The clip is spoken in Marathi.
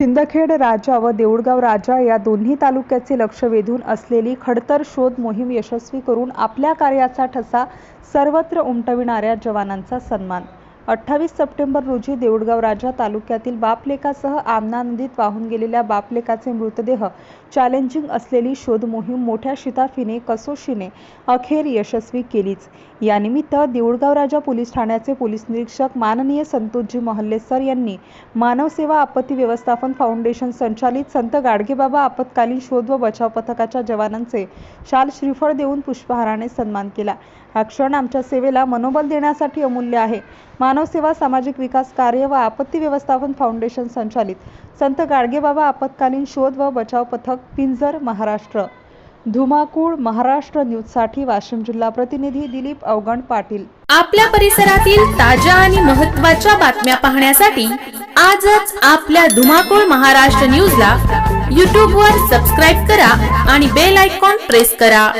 सिंदखेड राजा व देऊळगाव राजा या दोन्ही तालुक्याचे लक्ष वेधून असलेली खडतर शोध मोहीम यशस्वी करून आपल्या कार्याचा ठसा सर्वत्र उमटविणाऱ्या जवानांचा सन्मान. अठ्ठावीस सप्टेंबर रोजी देऊळगाव राजा तालुक्यातील बापलेकासह आमना नदीत वाहून गेलेल्या बापलेकाचे मृतदेह चॅलेंजिंग असलेली शोध मोहीम मोठ्या शिताफीने कसोशीने अखेर यशस्वी केलीच. यानिमित्त देऊळगाव राजा पोलीस ठाण्याचे पोलीस निरीक्षक माननीय संतोषजी महल्लेसर यांनी मानवसेवा आपत्ती व्यवस्थापन फाउंडेशन संचालित संत गाडगेबाबा आपत्कालीन शोध व बचाव पथकाच्या जवानांचे शाल श्रीफळ देऊन पुष्पहाराने सन्मान केला. हा क्षण आमच्या सेवेला मनोबल देण्यासाठी अमूल्य आहे. मानवसेवा सामाजिक विकास कार्य व आपत्ती व्यवस्थापन फाउंडेशन संचालित. संत गाडगेबाबा आपत्कालीन शोध व बचाव पथक पिंजर महाराष्ट्र. धुमाकूळ महाराष्ट्र न्यूजसाठी वाशिम जिल्हा प्रतिनिधी दिलीप अवगण पाटील. आपल्या परिसरातील ताज्या आणि महत्त्वाच्या बातम्या पाहण्यासाठी आजच आपल्या धुमाकूळ महाराष्ट्र न्यूजला यूट्यूबवर सबस्क्राईब करा आणि बेल आयकॉन प्रेस करा.